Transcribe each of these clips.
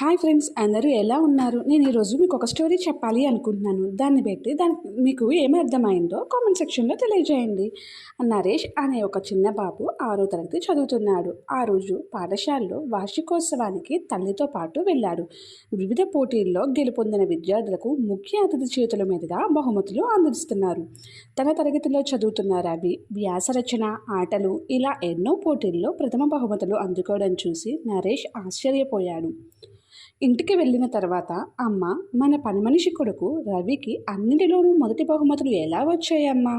Hi friends అందరూ ఎలా ఉన్నారు? నేను ఈరోజు మీకు ఒక స్టోరీ చెప్పాలి అనుకుంటున్నాను. దాన్ని బట్టి దాని మీకు ఏమి అర్థమైందో కామెంట్ సెక్షన్లో తెలియజేయండి. నరేష్ అనే ఒక చిన్న బాబు ఆరో తరగతి చదువుతున్నాడు. ఆ రోజు పాఠశాలలో వార్షికోత్సవానికి తల్లితో పాటు వెళ్ళాడు. వివిధ పోటీల్లో గెలుపొందిన విద్యార్థులకు ముఖ్య అతిథి చేతుల మీదుగా బహుమతులు అందిస్తున్నారు. తన తరగతిలో చదువుతున్న రవి వ్యాసరచన ఆటలు ఇలా ఎన్నో పోటీల్లో ప్రథమ బహుమతులు అందుకోవడం చూసి నరేష్ ఆశ్చర్యపోయాడు. ఇంటికి వెళ్ళిన తర్వాత అమ్మ మన పని మనిషి కొడుకు రవికి అన్నిటిలోనూ మొదటి బహుమతులు ఎలా వచ్చాయమ్మా?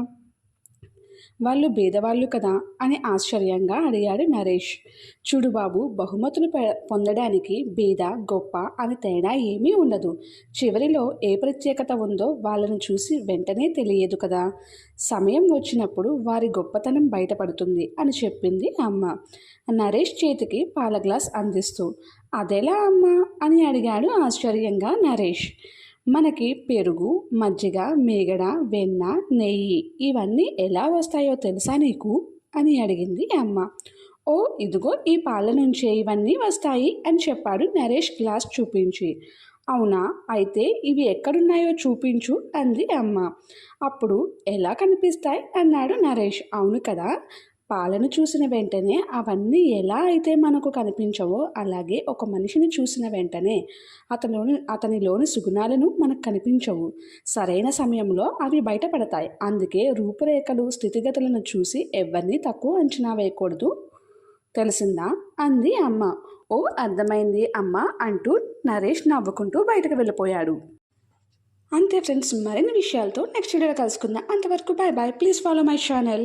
వాళ్ళు భేదవాళ్ళు కదా అని ఆశ్చర్యంగా అడిగాడు నరేష్. చూడు బాబు బహుమతులు పొందడానికి భేద గొప్ప అని తేడా ఏమీ ఉండదు. చివరిలో ఏ ప్రత్యేకత ఉందో వాళ్ళను చూసి వెంటనే తెలియదు కదా. సమయం వచ్చినప్పుడు వారి గొప్పతనం బయటపడుతుంది అని చెప్పింది అమ్మ. నరేష్ చేతికి పాల గ్లాస్ అందిస్తూ అదెలా అమ్మ అని అడిగాడు ఆశ్చర్యంగా నరేష్. మనకి పెరుగు మజ్జిగ మేగడ వెన్న నెయ్యి ఇవన్నీ ఎలా వస్తాయో తెలుసా నీకు? అని అడిగింది అమ్మ. ఓ ఇదిగో ఈ పాల నుంచే ఇవన్నీ వస్తాయి అని చెప్పాడు నరేష్ గ్లాస్ చూపించి. అవునా? అయితే ఇవి ఎక్కడున్నాయో చూపించు అంది అమ్మ. అప్పుడు ఎలా కనిపిస్తాయి? అన్నాడు నరేష్. అవును కదా? పాలను చూసిన వెంటనే అవన్నీ ఎలా అయితే మనకు కనిపించవో అలాగే ఒక మనిషిని చూసిన వెంటనే అతనిలోని అతనిలోని సుగుణాలను మనకు కనిపించవు. సరైన సమయంలో అవి బయటపడతాయి. అందుకే రూపురేఖలు స్థితిగతులను చూసి ఎవరిని తక్కువ అంచనా వేయకూడదు. తెలిసిందా? అంది అమ్మ. ఓ అర్థమైంది అమ్మ అంటూ నరేష్ నవ్వుకుంటూ బయటకు వెళ్ళిపోయాడు. అంతే ఫ్రెండ్స్ మరిన్ని విషయాలతో నెక్స్ట్ వీడియోలో కలుసుకుందాం. అంతవరకు bye bye please follow my channel.